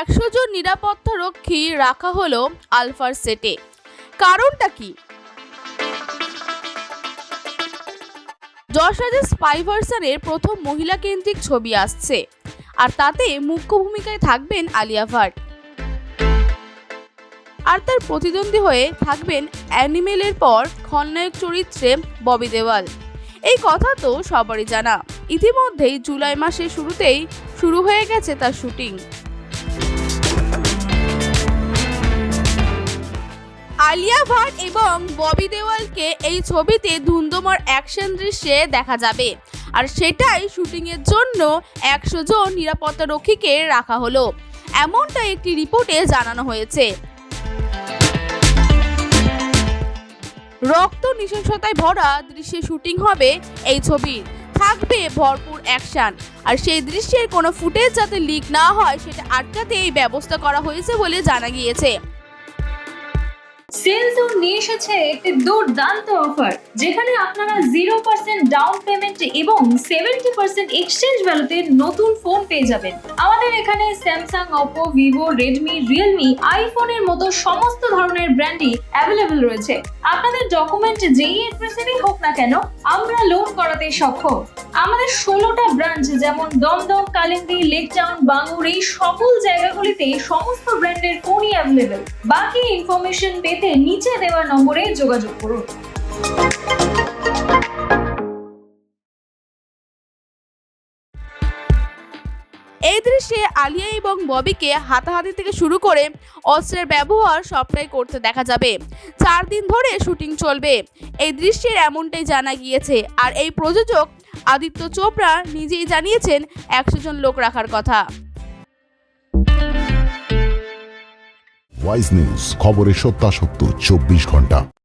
একশো জন নিরাপত্তা রক্ষী রাখা হলো আলফার সেটে। কারণটা কি? যশ রাজা স্পাই ভার্সানের প্রথম মহিলা কেন্দ্রিক ছবি আসছে, আর তাতে মুখ্য ভূমিকায় থাকবেন আলিয়া ভাট। আর তার প্রতিদ্বন্দ্বী হয়ে থাকবেন অ্যানিমেলের পর খলনায়ক চরিত্রে ববি দেওয়াল। এই কথা তো সবারই জানা। ইতিমধ্যেই জুলাই মাসের শুরুতেই শুরু হয়ে গেছে তার শুটিং। আলিয়া ভাট এবং ববি দেওয়ালকে এই ছবিতে ধুন্দমার অ্যাকশন দৃশ্যে দেখা যাবে। আর সেটাই শুটিংয়ের জন্য একশো জন নিরাপত্তা রক্ষীকে রাখা হলো। এমনটা একটি রিপোর্টে জানানো হয়েছে। রক্ত নৃশংসতায় ভরা দৃশ্যে শুটিং হবে এই ছবির থাকবে ভরপুর অ্যাকশন। আর সেই দৃশ্যের কোনো ফুটেজ যাতে লিক না হয়, সেটা আটকাতে এই ব্যবস্থা করা হয়েছে বলে জানা গিয়েছে। সেলজোন নিয়ে এসেছে একটি দুর্দান্ত অফার যেখানে আপনারা জিরো পার্সেন্ট ডাউন পেমেন্ট এবং সেভেন্টি পার্সেন্ট এক্সচেঞ্জ ভ্যালুতে নতুন ফোন পেয়ে যাবেন। আমাদের এখানে Samsung Oppo Vivo Redmi Realme আইফোনের মতো সমস্ত ধরনের ব্র্যান্ডই অ্যাভেলেবল রয়েছে। আপনাদের ডকুমেন্ট যেই অ্যাড্রেসেরই হোক না কেন, আমরা লোন করাতে সক্ষম। আমাদের ষোলোটা ব্রাঞ্চ যেমন দমদম, কালিন্দি লেক টাউন বাঙ্গুর, এই সকল জায়গাগুলিতে সমস্ত ব্র্যান্ডের ফোনই অ্যাভেলেবেল বাকি ইনফরমেশন পেতে নিচে দেওয়া নম্বরে যোগাযোগ করুন। এই দৃশ্যে আলিয়া এবং ববিকে হাতাহাতি থেকে শুরু করে অস্ত্রের ব্যবহার সবটাই করতে দেখা যাবে। চার দিন ধরে শুটিং চলবে। এই দৃশ্যের এমনটাই জানা গিয়েছে। আর এই প্রযোজক আদিত্য চোপড়া নিজেই জানিয়েছেন একশো জন লোক রাখার কথা। ওয়াইজ নিউজ খবরের সত্যাসত্য, চব্বিশ ঘণ্টা।